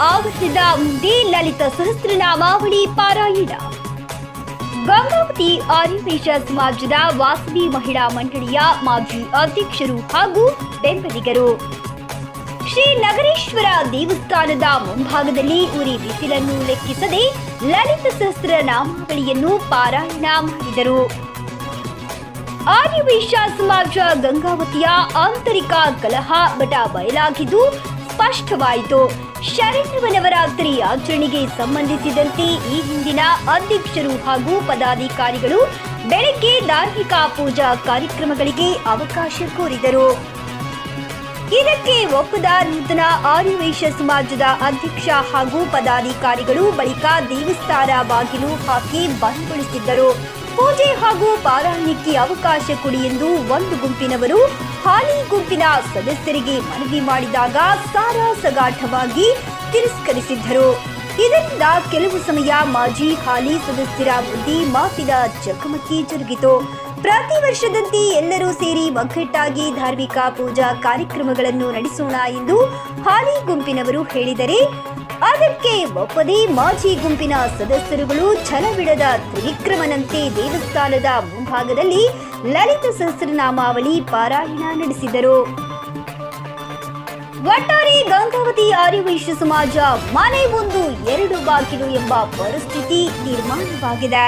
ಆವರಣದ ಮುಂದೆ ಲಲಿತ ಸಹಸ್ರನಾಮಾವಳಿ ಪಾರಾಯಣ. ಗಂಗಾವತಿ ಆರ್ಯವೇಶ ಸಮಾಜದ ವಾಸವಿ ಮಹಿಳಾ ಮಂಡಳಿಯ ಮಾಜಿ ಅಧ್ಯಕ್ಷರು ಹಾಗೂ ಬೆಂಬಲಿಗರು. ಶ್ರೀ ನಗರೇಶ್ವರ ದೇವಸ್ಥಾನದ ಮುಂಭಾಗದಲ್ಲಿ ಉರಿ ಬಿಸಿಲನ್ನು ಲೆಕ್ಕಿಸದೆ ಲಲಿತ ಸಹಸ್ರ ನಾಮಾವಳಿಯನ್ನು ಪಾರಾಯಣ ಮಾಡಿದರು. ಆರ್ಯವೈಶ್ಯ ಸಮಾಜ ಗಂಗಾವತಿಯ ಆಂತರಿಕ ಕಲಹ ಬಟ ಬಯಲಾಗಿದ್ದು ಸ್ಪಷ್ಟವಾಯಿತು. ಶರಣ್ಣವನವರಾತ್ರಿ ಆಚರಣೆಗೆ ಸಂಬಂಧಿಸಿದಂತೆ ಈ ಹಿಂದಿನ ಅಧ್ಯಕ್ಷರು ಹಾಗೂ ಪದಾಧಿಕಾರಿಗಳು ಬೆಳಗ್ಗೆ ಧಾರ್ಮಿಕ ಪೂಜಾ ಕಾರ್ಯಕ್ರಮಗಳಿಗೆ ಅವಕಾಶ ಕೋರಿದರು. ಇದಕ್ಕೆ ಒಪ್ಪದ ನೂತನ ಆರ್ಯವೈಶ್ಯ ಸಮಾಜದ ಅಧ್ಯಕ್ಷ ಹಾಗೂ ಪದಾಧಿಕಾರಿಗಳು ಬಳಿಕ ದೇವಸ್ಥಾನ ಬಾಗಿಲು ಹಾಕಿ ಬಂದ್ಗೊಳಿಸಿದ್ದರು ಪೂಜೆ ಹಾಗೂ ಪಾರಾಯಣಕ್ಕೆ ಅವಕಾಶ ಕೊಡಿ ಎಂದು ಒಂದು ಗುಂಪಿನವರು ಹಾಲಿ ಗುಂಪಿನ ಸದಸ್ಯರಿಗೆ ಮನವಿ ಮಾಡಿದಾಗ ಸಾರಾಸಗಾಠವಾಗಿ ತಿರಸ್ಕರಿಸಿದ್ದರು. ಇದರಿಂದ ಕೆಲವು ಸಮಯ ಮಾಜಿ ಹಾಲಿ ಸದಸ್ಯರ ಬುದ್ಧಿ ಮಾತಿನ ಚಕಮಕಿ ಜರುಗಿತು. ಪ್ರತಿ ವರ್ಷದಂತೆ ಎಲ್ಲರೂ ಸೇರಿ ಒಗ್ಗಟ್ಟಾಗಿ ಧಾರ್ಮಿಕ ಪೂಜಾ ಕಾರ್ಯಕ್ರಮಗಳನ್ನು ನಡೆಸೋಣ ಎಂದು ಹಾಲಿ ಗುಂಪಿನವರು ಹೇಳಿದರೆ, ಅದಕ್ಕೆ ಒಪ್ಪದೆ ಮಾಜಿ ಗುಂಪಿನ ಸದಸ್ಯರುಗಳು ಛಲವಿಡದ ತ್ರಿವಿಕ್ರಮನಂತೆ ದೇವಸ್ಥಾನದ ಮುಂಭಾಗದಲ್ಲಿ ಲಲಿತ ಸಹಸ್ರನಾಮಾವಳಿ ಪಾರಾಯಣ ನಡೆಸಿದರು ಒಟ್ಟಾರೆ ಗಂಗಾವತಿ ಆರ್ಯವೈಶ್ಯ ಸಮಾಜ ಮನೆ ಒಂದು ಎರಡು ಬಾಗಿಲು ಎಂಬ ಪರಿಸ್ಥಿತಿ ನಿರ್ಮಾಣವಾಗಿದೆ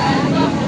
सत्यम्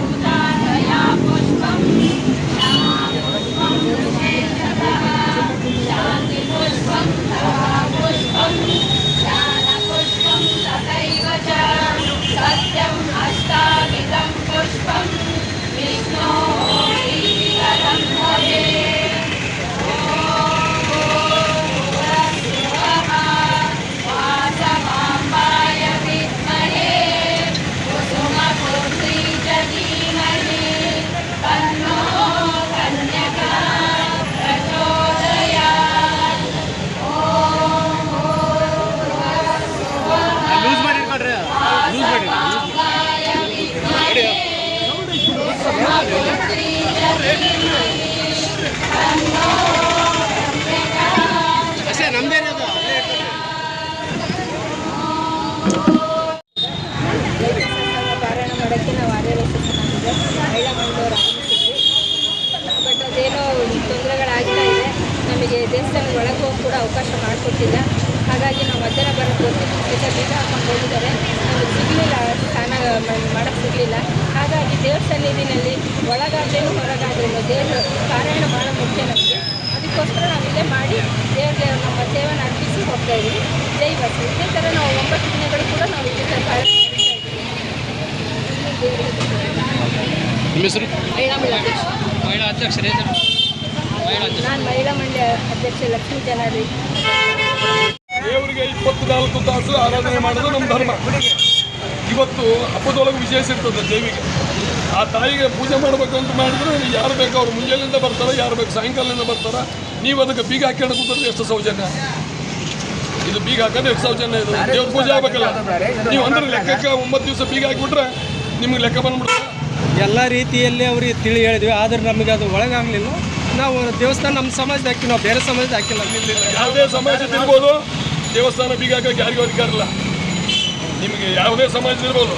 ಮಾಡೋಕ್ಕೆ ನಾವು ಆರ್ಯವೈಶ್ಯ ಚೆನ್ನಾಗಿದೆ ಮಹಿಳಾ ಮಂಗಳೂರು ಆಗಮಿಸಿದ್ವಿ ಬಟ್ ಅದೇನೋ ತೊಂದರೆಗಳಾಗ್ತಾ ಇದೆ. ನಮಗೆ ದೇವಸ್ಥಾನದ ಒಳಗೆ ಹೋಗಿ ಕೂಡ ಅವಕಾಶ ಮಾಡಿಕೊಟ್ಟಿಲ್ಲ. ಹಾಗಾಗಿ ನಾವು ಮಧ್ಯಾಹ್ನ ಬರೋದು ಗೊತ್ತಿದ್ದು ಜೊತೆ ಬೀಗ ಹಾಕೊಂಡು ಹೋಗಿದ್ದಾರೆ. ನಮಗೆ ಸಿಗಲಿಲ್ಲ. ಸ್ನಾನ ಮಾಡೋಕ್ಕೆ ಸಿಗಲಿಲ್ಲ. ಹಾಗಾಗಿ ದೇವ್ರ ಸನ್ನಿಧಿನಲ್ಲಿ ಒಳಗಾದ್ರೂ ಹೊರಗಾದ್ರೂ ದೇವರು ಪಾರಾಯಣ ಭಾಳ ಮುಖ್ಯ ನಮಗೆ. ಅದಕ್ಕೋಸ್ಕರ ನಾವು ಇಲ್ಲೇ ಮಾಡಿ ದೇವರು ನಮ್ಮ ಸೇವೆನ ಅರ್ಪಿಸಿ ಹೋಗ್ತಾ ಇದ್ದೀವಿ. ಜೈ ಬಸ್ ಇದೇ ಥರ ನಾವು ಒಂಬತ್ತು ದಿನಗಳು ಕೂಡ ನಾವು ಇದೇ ಥರ ಪಾರಾಯಣ ಮಾಡ್ತಾ ಇದ್ದೀವಿ ನಿಮ್ಮ ಹೆಸರು? ಮಹಿಳಾ ಮಂಡಳ ಅಧ್ಯಕ್ಷ ಮಹಿಳಾ ಅಧ್ಯಕ್ಷರೇ ನಾನು ಮಹಿಳಾ ಮಂಡಳ ಅಧ್ಯಕ್ಷ ಲಕ್ಷ್ಮೀ ಜನಾರ್ದಿ ದೇವರಿಗೆ ಇಪ್ಪತ್ನಾಲ್ಕು ತಾಸು ಆರಾಧನೆ ಮಾಡೋದು ನಮ್ಮ ಧರ್ಮ. ಇವತ್ತು ಹಬ್ಬದೊಳಗೆ ವಿಶೇಷ ಇರ್ತದೆ ದೇವಿಗೆ. ಆ ತಾಯಿಗೆ ಪೂಜೆ ಮಾಡಬೇಕು ಅಂತ ಮಾಡಿದ್ರೆ ಯಾರು ಬೇಕು ಅವ್ರು ಮುಂಜಾನೆಯಿಂದ ಬರ್ತಾರೆ ಯಾರು ಬೇಕು ಸಾಯಂಕಾಲದಿಂದ ಬರ್ತಾರೆ. ನೀವು ಅದಕ್ಕೆ ಬೀಗ ಹಾಕೊಂಡು ಕೂತ್ರೆ ಎಷ್ಟು ಸೌಜನ್ಯ? ಇದು ಬೀಗ ಹಾಕೋದು ಎಷ್ಟು ಸೌಜನ್ಯ ಇದು? ದೇವ್ರ ಪೂಜೆ ಆಗ್ಬೇಕಲ್ಲ. ನೀವು ಅಂದ್ರೆ ಲೆಕ್ಕಕ್ಕೆ ಒಂಬತ್ತು ದಿವಸ ಬೀಗ ಹಾಕಿಬಿಟ್ರೆ ನಿಮ್ಗೆ ಲೆಕ್ಕ ಬಂದ್ಬಿಡುತ್ತೆ. ಎಲ್ಲ ರೀತಿಯಲ್ಲಿ ಅವ್ರಿಗೆ ತಿಳಿ ಹೇಳಿದ್ವಿ. ಆದರೆ ನಮಗೆ ಅದು ಒಳಗಾಗಲಿಲ್ಲ. ನಾವು ದೇವಸ್ಥಾನ ನಮ್ಮ ಸಮಾಜದ ಹಾಕಿ ನಾವು ಬೇರೆ ಸಮಾಜದ ಹಾಕಿಲ್ಲ ಯಾವುದೇ ಸಮಾಜ ಇರ್ಬೋದು. ದೇವಸ್ಥಾನ ಬೀಗ ಹಾಕಕ್ಕೆ ಯಾರಿಗೂ ಅಧಿಕಾರ ಇಲ್ಲ. ನಿಮಗೆ ಯಾವುದೇ ಸಮಾಜ ಇರ್ಬೋದು.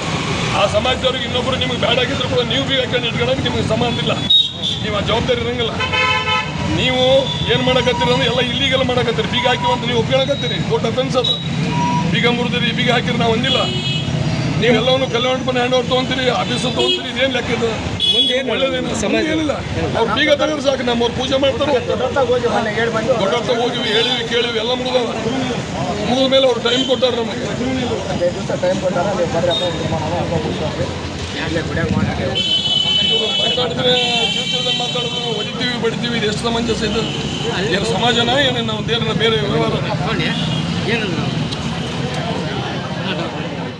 ಆ ಸಮಾಜದವ್ರಿಗೆ ಇನ್ನೊಬ್ಬರು ನಿಮಗೆ ಬೇಡ ಹಾಕಿದ್ರು ಕೂಡ ನೀವು ಬೀಗ ಹಾಕೊಂಡು ಇಟ್ಕೊಳ್ಳೋಕೆ ನಿಮಗೆ ಸಂಬಂಧ ಇಲ್ಲ. ನೀವು ಆ ಜವಾಬ್ದಾರಿ ಇರೋಂಗಿಲ್ಲ. ನೀವು ಏನು ಮಾಡಕತ್ತೀರಿ ಅಂದ್ರೆ ಎಲ್ಲ ಇಲ್ಲಿಗೆಲ್ಲ ಮಾಡಕತ್ತೀರಿ. ಬೀಗ ಹಾಕಿ ಅಂತ ನೀವು ಒಪ್ಕೊಳಕತ್ತೀರಿ ದೊಡ್ಡ ಅಫೆನ್ಸ್ ಅದು. ಬೀಗ ಮುರಿದಿರಿ, ಬೀಗ ಹಾಕಿದ್ರೆ ನಾವು ಒಂದಿಲ್ಲ ನೀವೆಲ್ಲವನ್ನು ಕಲ್ಯಾಣ ಮನೆ ಹ್ಯಾಂಡ್ ಓವರ್ ತೊಗೊಂತೀರಿ ಆಫೀಸ್ ತೊಗೊಂತೀರಿ ಇದೇನು ಲೆಕ್ಕ ಇದು? ಮುಂದೆ ಏನು ಒಳ್ಳೇದೇನು? ಸಮಾಜ ಏನಿಲ್ಲ ಅವ್ರು ಬೀಗ ತೆಗೆದ್ರೆ ಸಾಕು ನಮ್ಮವ್ರು ಪೂಜೆ ಮಾಡ್ತಾರೆ. ದೊಡ್ಡತ್ತ ಹೋಗಿವಿ ಹೇಳಿವಿ ಕೇಳಿವಿ ಎಲ್ಲ ಮುಗಿದ ಮುಗಿದ ಮೇಲೆ ಅವ್ರು ಟೈಮ್ ಕೊಟ್ಟಾರ ನಮಗೆ. ಮಾತಾಡಿದ್ರೆ ಹೊಡಿತೀವಿ ಬಡಿತೀವಿ ಇದು ಎಷ್ಟು ಸಮಂಜಸ ಇದು? ಏನು ಸಮಾಜನ ಏನೇನು ನಾವು ದೇವರ ಬೇರೆ ವ್ಯವಹಾರ. ಏನಂದ್ರೆ?